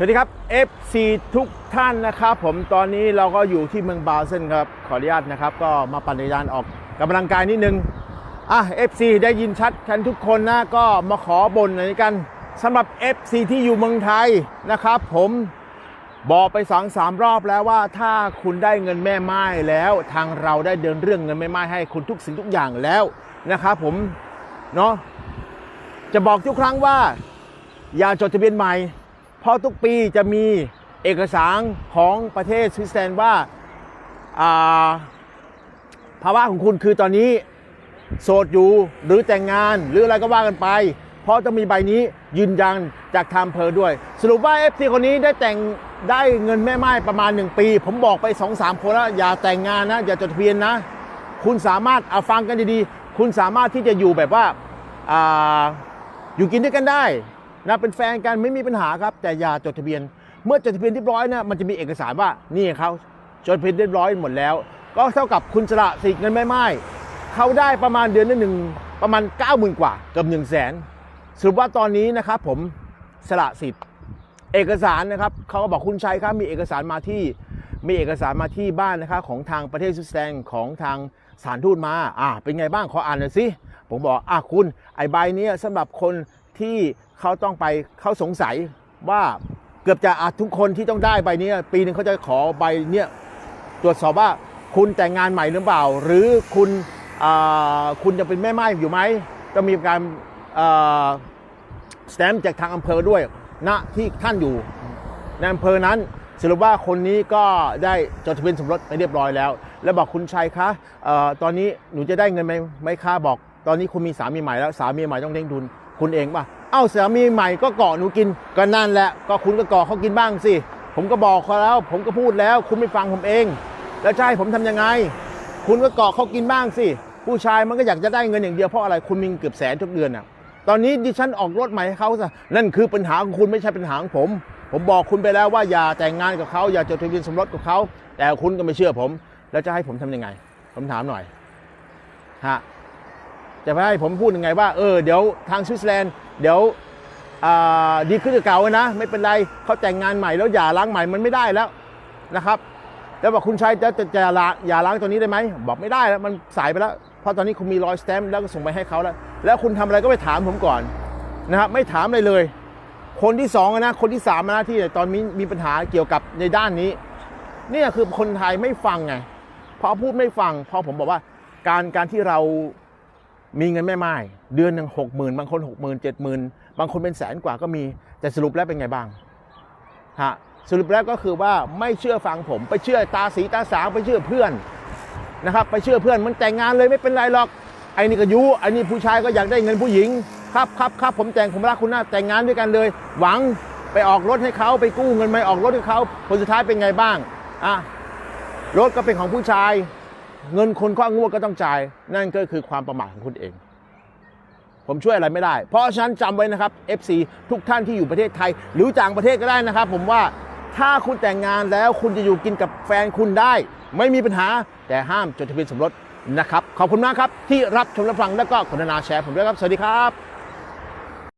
สวัสดีครับ FC ทุกท่านนะครับ ผมตอนนี้เราก็อยู่ที่เมืองบาเซนครับ ขออนุญาตนะครับ ก็มาปั่นจักรยานออกกำลังกายนิดนึงอะ FC ได้ยินชัดกันทุกคนนะก็มาขอบ่นหน่อยกันสำหรับ FC ที่อยู่เมืองไทยนะครับ ผมบอกไปสองสามรอบแล้วว่าถ้าคุณได้เงินแม่ไม้แล้ว ทางเราได้เดินเรื่องเงินแม่ไม้ให้คุณทุกสิ่งทุกอย่างแล้วนะครับผมเนาะจะบอกทุกครั้งว่า อย่าจดทะเบียนใหม่ เพราะทุกปีจะมีเอกสารของประเทศสวิตเซอร์แลนด์ว่าภาวะของคุณคือตอนนี้โสดอยู่หรือแต่งงานหรืออะไรก็ว่ากันไป เพราะต้องมีใบนี้ยืนยันจากทางเพอด้วย สรุปว่า FC คนนี้ได้แต่งได้เงินแม่ไม้ประมาณ 1 ปี ผมบอกไป 2-3คนแล้วอย่าแต่งงานนะ อย่าจดทะเบียนนะ คุณสามารถเอาฟังกันดีๆ คุณสามารถที่จะอยู่แบบว่าอ่าอยู่กินด้วยกันได้ นะเป็นแฟนกันไม่มีปัญหาครับ แต่อย่าจดทะเบียน เมื่อจดทะเบียนเรียบร้อยนะมันจะมีเอกสารว่านี่เขาจดทะเบียนเรียบร้อยหมดแล้ว ก็เท่ากับคุณสละสิทธิ์เงินไม่ไม้เขาได้ประมาณเดือนละหนึ่งประมาณ 9 0,000 กว่าเกือบ1 0 0 0 0แสนสรุปว่าตอนนี้นะครับผมสละสิทธิ์เอกสารนะครับเขาก็บอกคุณชัยครับมีเอกสารมาที่มีเอกสารมาที่บ้านนะครับของทางประเทศสวิตเซอร์แลนด์ของทางสารทูตมา อ่า เป็นไงบ้างขออ่านหน่อยสิ ผมบอก อะคุณ ไอใบนี้ยสำหรับคน ที่เขาต้องไปเขาสงสัยว่าเกือบจะอาทุกคนที่ต้องได้ใบนี้ปีหนึ่งเขาจะขอใบเนี้ยตรวจสอบว่าคุณแต่งงานใหม่หรือเปล่า หรือคุณคุณจะเป็นแม่ไม้อยู่ไหมต้องมีการสแตมป์จากทางอำเภอด้วยณที่ท่านอยู่ในอำเภอนั้นสรุปว่าคนนี้ก็ได้จดทะเบียนสมรสไปเรียบร้อยแล้ว แล้วบอกคุณชัยคะออตอนนี้หนูจะได้เงินไหมไหมคะบอก ตอนนี้คุณมีสามีใหม่แล้วสามีใหม่ต้องเลี้ยงดุล คุณเองป่ะ เอ้าสามีใหม่ก็เกาะหนูกิน ก็นั่นแหละ ก็คุณก็เกาะเขากินบ้างสิ ผมก็บอกเขาแล้ว ผมก็พูดแล้ว คุณไม่ฟังผมเอง แล้วจะให้ผมทำยังไง คุณก็เกาะเขากินบ้างสิ ผู้ชายมันก็อยากจะได้เงินอย่างเดียวเพราะอะไร คุณมีเกือบแสนทุกเดือนอะ ตอนนี้ดิฉันออกรถใหม่ให้เขาซะ นั่นคือปัญหาของคุณไม่ใช่ปัญหาของผม ผมบอกคุณไปแล้วว่าอย่าแต่งงานกับเขาอย่าจดทะเบียนสมรสกับเขา แต่คุณก็ไม่เชื่อผม แล้วจะให้ผมทำยังไง ผมถามหน่อยฮะ จะให้ผมพูดยังไงว่าเออเดี๋ยวทางสวิตเซอร์แลนด์เดี๋ยวดีขึ้นกว่าเก่านะ ไม่เป็นไรเขาแต่งงานใหม่แล้วอย่าล้างใหม่มันไม่ได้แล้วนะครับแล้วบอกคุณชัยจะจะจะลาอย่าล้างตัวนี้ได้ไหมบอกไม่ได้แล้วมันสายไปแล้ว เพราะตอนนี้คุณมีรอยสแตมป์แล้วก็ส่งไปให้เขาแล้ว แล้วคุณทำอะไรก็ไปถามผมก่อนนะครับไม่ถามอะไรเลย คนที่สองนะคนที่สามนะที่ตอนนี้มีปัญหาเกี่ยวกับในด้านนี้เนี่ยคือคนไทยไม่ฟังไงพอพูดไม่ฟังพอผมบอกว่าการการที่เรา มีเงินแม่ไม้เดือนหนึ่งหกหมื่นบางคนหกหมื่นเจ็ดหมื่นบางคนเป็นแสนกว่าก็มีแต่สรุปแล้วเป็นไงบ้างฮะสรุปแล้วก็คือว่าไม่เชื่อฟังผม ไปเชื่อตาสีตาสางไปเชื่อเพื่อนนะครับ ไปเชื่อเพื่อนมันแต่งงานเลยไม่เป็นไรหรอกไอ้นี่ก็ยุไอ้นี่ผู้ชายก็อยากได้เงินผู้หญิง ครับครับครับผมแต่งผมรักคุณนะแต่งงานด้วยกันเลย หวังไปออกรถให้เขาไปกู้เงินมาออกรถให้เขาผลสุดท้ายเป็นไงบ้างอะรถก็เป็นของผู้ชาย เงินคนข้างวดก็ต้องจ่าย นั่นก็คือความประมาทของคุณเอง ผมช่วยอะไรไม่ได้ เพราะฉะนั้นจำไว้นะครับ FC ทุกท่านที่อยู่ประเทศไทย หรือต่างประเทศก็ได้นะครับ ผมว่าถ้าคุณแต่งงานแล้วคุณจะอยู่กินกับแฟนคุณได้ ไม่มีปัญหาแต่ห้ามจดทะเบียนสมรสนะครับ ขอบคุณมากครับ ที่รับชมรับฟังแล้วก็กรุณาแชร์ผมด้วยครับ สวัสดีครับ